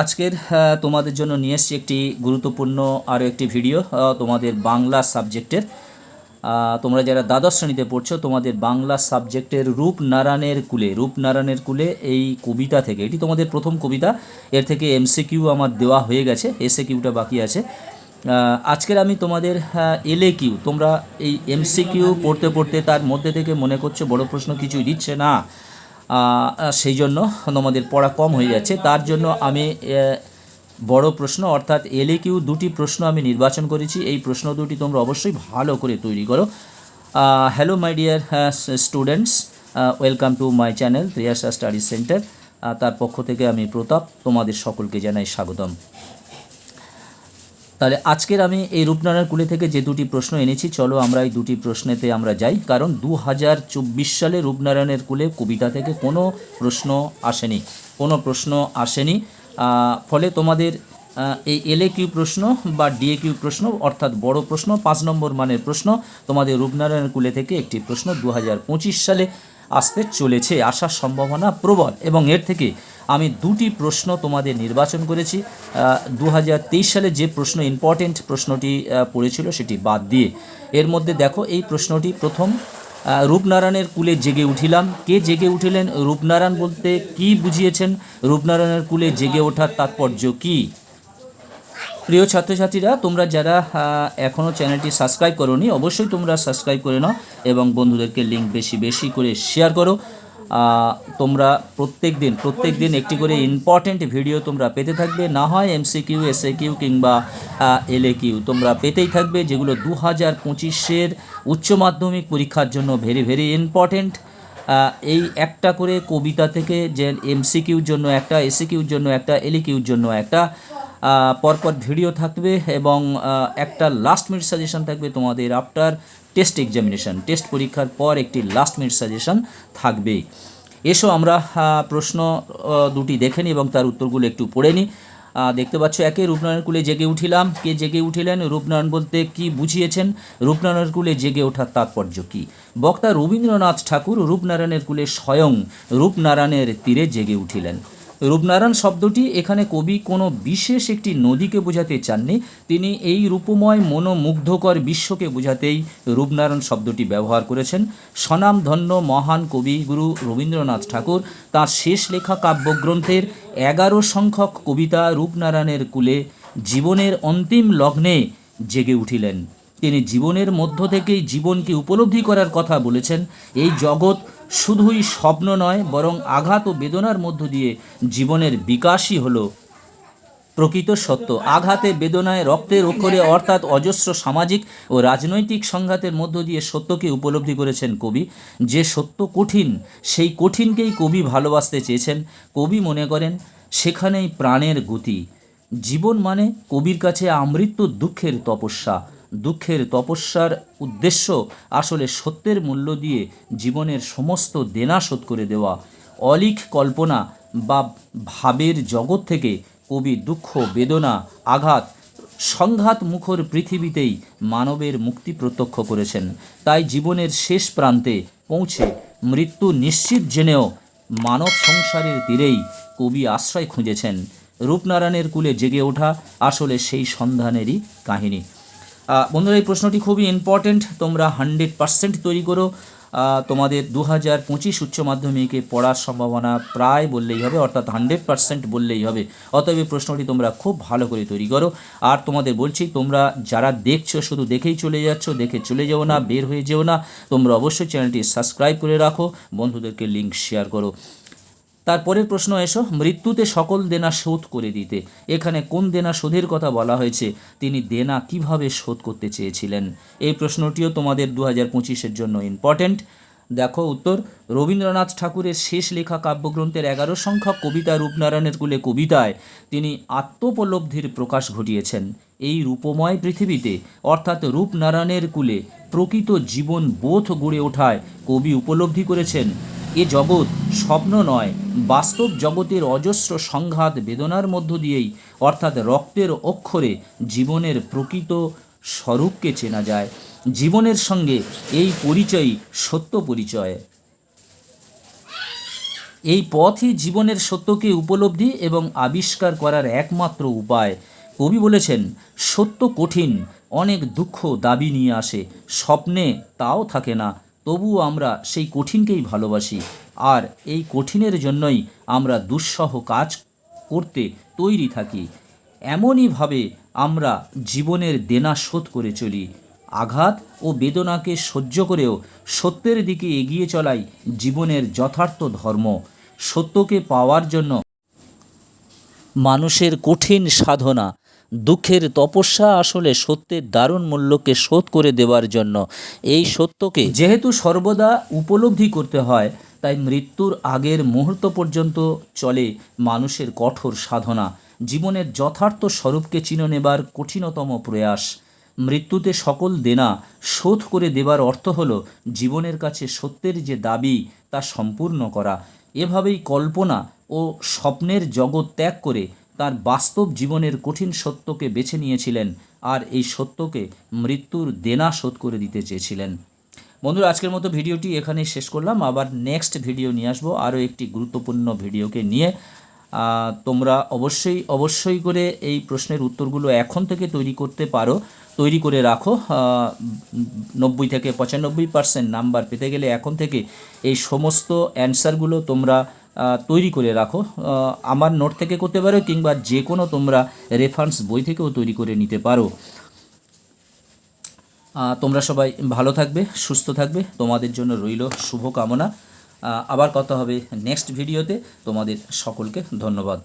আজকের তোমাদের জন্য নিয়ে এসেছি একটি গুরুত্বপূর্ণ আরও একটি ভিডিও তোমাদের বাংলা সাবজেক্টের। তোমরা যারা দ্বাদশ শ্রেণীতে পড়ছো, তোমাদের বাংলা সাবজেক্টের রূপনারায়ণের কুলে রূপনারায়ণের কুলে এই কবিতা থেকে, এটি তোমাদের প্রথম কবিতা, এর থেকে এমসিকিউ আমার দেওয়া হয়ে গেছে এসএ কিউটা বাকি আছে। আজকের আমি তোমাদের এলএ কিউ তোমরা এই এমসিকিউ পড়তে পড়তে তার মধ্যে থেকে মনে করছ, বড় প্রশ্ন কিছুই দিচ্ছে না। সেই জন্য তোমাদের পড়া কম হয়ে যাচ্ছে। তার জন্য আমি বড় প্রশ্ন, অর্থাৎ এলএ কিউ দুটি প্রশ্ন আমি নির্বাচন করেছি। এই প্রশ্ন দুটি তোমরা অবশ্যই ভালো করে তৈরি করো। Hello my dear students welcome to my channel Triyasha study centre. তার পক্ষ থেকে আমি প্রতাপ, তোমাদের সকলকে জানাই স্বাগতম। তাহলে আজকের আমি এই রূপনারায়ণ কুলে থেকে যে দুটি প্রশ্ন এনেছি, চলো আমরা এই দুটি প্রশ্নেতে আমরা যাই। কারণ দু হাজার চব্বিশ সালে রূপনারায়ণের কুলে কবিতা থেকে কোনো প্রশ্ন আসেনি, কোনো প্রশ্ন আসেনি। ফলে তোমাদের এই এলএ কিউ প্রশ্ন বা ডিএ কিউ প্রশ্ন, অর্থাৎ বড় প্রশ্ন, পাঁচ নম্বর মানের প্রশ্ন, তোমাদের রূপনারায়ণের কুলে থেকে একটি প্রশ্ন দু হাজার পঁচিশ সালে আসতে চলেছে। আসার সম্ভাবনা প্রবল এবং এর থেকে আমি দুটি প্রশ্ন তোমাদের নির্বাচন করেছি। দু হাজার তেইশ সালে যে প্রশ্ন ইম্পর্টেন্ট প্রশ্নটি পড়েছিল সেটি বাদ দিয়ে। এর মধ্যে দেখো, এই প্রশ্নটি প্রথম রূপনারায়ণের কুলে জেগে উঠিলাম। কে জেগে উঠিলেন? রূপনারায়ণ বলতে কি বুঝিয়েছেন? রূপনারায়ণের কুলে জেগে ওঠার তাৎপর্য কী? প্রিয় ছাত্রছাত্রীরা, তোমরা যারা এখনও চ্যানেলটি সাবস্ক্রাইব করোনি, অবশ্যই তোমরা সাবস্ক্রাইব করে নাও এবং বন্ধুদেরকে লিঙ্ক বেশি বেশি করে শেয়ার করো। তোমরা প্রত্যেক দিন প্রত্যেক দিন একটি করে ইম্পর্ট্যান্ট ভিডিও তোমরা পেতে থাকবে। না হয় এমসি কিউ এসএ কিউ কিংবা এলএ কিউ তোমরা পেতেই থাকবে যেগুলো দু হাজার পঁচিশের উচ্চ মাধ্যমিক পরীক্ষার জন্য ভেরি ভেরি ইম্পর্ট্যান্ট আহ, এই একটা করে কবিতা থেকে যে এমসিকিউর জন্য একটা এসিকিউর জন্য একটা এলিকিউর জন্য একটা। পরপর ভিডিও থাকবে এবং একটা লাস্ট মিনিট সাজেশন থাকবে তোমাদের আফটার টেস্ট এক্সামিনেশন টেস্ট পরীক্ষার পর একটি লাস্ট মিনিট সাজেশন থাকবে এসো আমরা প্রশ্ন দুটি দেখে নিই এবং তার উত্তরগুলো একটু পড়ে নিই। দেখতে পাচ্ছ, একে রূপনারায়ণ কুলে জেগে উঠিলাম। কে জেগে উঠিলেন? রূপনারায়ণ বলতে কি বুঝিয়েছেন? রূপনারায়ণের কুলে জেগে ওঠার তাৎপর্য কি? বক্তা রবীন্দ্রনাথ ঠাকুর রূপনারায়ণের কুলে স্বয়ং রূপনারায়ণের তীরে জেগে উঠিলেন। রূপনারায়ণ শব্দটি এখানে কবি কোনো বিশেষ একটি নদীকে বোঝাতে চাননি। তিনি এই রূপময় মনোমুগ্ধকর বিশ্বকে বোঝাতেই রূপনারায়ণ শব্দটি ব্যবহার করেছেন। স্বনামধন্য মহান কবি গুরু রবীন্দ্রনাথ ঠাকুর তাঁর শেষ লেখা কাব্যগ্রন্থের এগারো সংখ্যক কবিতা রূপনারায়ণের কুলে জীবনের অন্তিম লগ্নে জেগে উঠিলেন। তিনি জীবনের মধ্য থেকেই জীবনকে উপলব্ধি করার কথা বলেছেন। এই জগৎ শুধুই স্বপ্ন নয়, বরং আঘাত ও বেদনার মধ্য দিয়ে জীবনের বিকাশই হলো প্রকৃত সত্য। আঘাতে, বেদনায় রক্তের অক্ষরে অর্থাৎ অজস্র সামাজিক ও রাজনৈতিক সংঘাতের মধ্য দিয়ে সত্যকে উপলব্ধি করেছেন কবি। যে সত্য কঠিন, সেই কঠিনকেই কবি ভালোবাসতে চেয়েছেন। কবি মনে করেন, সেখানেই প্রাণের গতি। জীবন মানে কবির কাছে আমৃত্যু দুঃখের তপস্যা। দুঃখের তপস্যার উদ্দেশ্য আসলে সত্যের মূল্য দিয়ে জীবনের সমস্ত দেনা শোধ করে দেওয়া। অলিখ কল্পনা বা ভাবের জগৎ থেকে কবি দুঃখ, বেদনা, আঘাত, সংঘাত মুখর পৃথিবীতেই মানবের মুক্তি প্রত্যক্ষ করেছেন। তাই জীবনের শেষ প্রান্তে পৌঁছে মৃত্যু নিশ্চিত জেনেও মানব সংসারের তীরেই কবি আশ্রয় খুঁজেছেন। রূপনারায়ণের কুলে জেগে ওঠা আসলে সেই সন্ধানেরই কাহিনী। বন্ধুরা, এই প্রশ্নটি খুবই ইম্পর্ট্যান্ট তোমরা হান্ড্রেড পার্সেন্ট তৈরি করো। তোমাদের দু হাজার পঁচিশ উচ্চ মাধ্যমিকে পড়ার সম্ভাবনা প্রায় বললেই হবে, অর্থাৎ হান্ড্রেড পার্সেন্ট বললেই হবে। অতএব এই প্রশ্নটি তোমরা খুব ভালো করে তৈরি করো। আর তোমাদের বলছি, তোমরা যারা দেখছ, শুধু দেখেই চলে যাচ্ছ, দেখে চলে যেও না, বের হয়ে যেও না, তোমরা অবশ্যই চ্যানেলটি সাবস্ক্রাইব করে রাখো, বন্ধুদেরকে লিঙ্ক শেয়ার করো। তারপরের প্রশ্ন এসো, মৃত্যুতে সকল দেনা শোধ করে দিতে। এখানে কোন দেনা শোধের কথা বলা হয়েছে, তিনি দেনা কীভাবে শোধ করতে চেয়েছিলেন? এই প্রশ্নটিও তোমাদের দু হাজার পঁচিশের জন্য ইম্পর্ট্যান্ট দেখো উত্তর, রবীন্দ্রনাথ ঠাকুরের শেষ লেখা কাব্যগ্রন্থের এগারো সংখ্যক কবিতা রূপনারায়ণের কুলে কবিতায় তিনি আত্মোপলব্ধির প্রকাশ ঘটিয়েছেন। এই রূপময় পৃথিবীতে, অর্থাৎ রূপনারায়ণের কুলে প্রকৃত জীবন বোধ গড়ে ওঠায় কবি উপলব্ধি করেছেন। এ জগৎ স্বপ্ন নয়, বাস্তব জগতের অজস্র সংঘাত বেদনার মধ্য দিয়েই, অর্থাৎ রক্তের অক্ষরে জীবনের প্রকৃত স্বরূপকে চেনা যায়। জীবনের সঙ্গে এই পরিচয়ই সত্য পরিচয়। এই পথই জীবনের সত্যকে উপলব্ধি এবং আবিষ্কার করার একমাত্র উপায়। কবি বলেছেন, সত্য কঠিন, অনেক দুঃখ দাবি নিয়ে আসে, স্বপ্নে তাও থাকে না তবুও আমরা সেই কঠিনকেই ভালোবাসি, আর এই কঠিনের জন্যই আমরা দুঃসহ কাজ করতে তৈরি থাকি। এমনইভাবে আমরা জীবনের দেনা শোধ করে চলি। আঘাত ও বেদনাকে সহ্য করেও সত্যের দিকে এগিয়ে চলাই জীবনের যথার্থ ধর্ম। সত্যকে পাওয়ার জন্য মানুষের কঠিন সাধনা দুঃখের তপস্যা আসলে সত্যের দারুণ মূল্যকে শোধ করে দেওয়ার জন্য। এই সত্যকে যেহেতু সর্বদা উপলব্ধি করতে হয়, তাই মৃত্যুর আগের মুহূর্ত পর্যন্ত চলে মানুষের কঠোর সাধনা। জীবনের যথার্থ স্বরূপকে চিনে নেবার কঠিনতম প্রয়াস। মৃত্যুতে সকল দেনা শোধ করে দেবার অর্থ হলো জীবনের কাছে সত্যের যে দাবি, তা সম্পূর্ণ করা। এভাবেই কল্পনা ও স্বপ্নের জগৎ ত্যাগ করে তার বাস্তব জীবনের কঠিন সত্যকে বেছে নিয়েছিলেন আর এই সত্যকে মৃত্যুর দেনা শোধ করে দিতে চেয়েছিলেন। বন্ধুরা, আজকের মতো ভিডিওটি এখানেই শেষ করলাম। আবার নেক্সট ভিডিও নিয়ে আসব আরও একটি গুরুত্বপূর্ণ ভিডিওকে নিয়ে। তোমরা অবশ্যই অবশ্যই করে এই প্রশ্নের উত্তরগুলো এখন থেকে তৈরি করতে পারো। তৈরি করে রাখো। নব্বই থেকে পঁচানব্বই পার্সেন্ট নাম্বার পেতে গেলে এখন থেকে এই সমস্ত অ্যান্সারগুলো তোমরা তৈরি করে রাখো। আমার নোট থেকে করতে পারো কিংবা যে কোনো তোমরা রেফারেন্স বই থেকেও তৈরি করে নিতে পারো। তোমরা সবাই ভালো থাকবে, সুস্থ থাকবে। তোমাদের জন্য রইল শুভকামনা। আবার কথা হবে নেক্সট ভিডিওতে তোমাদের সকলকে ধন্যবাদ।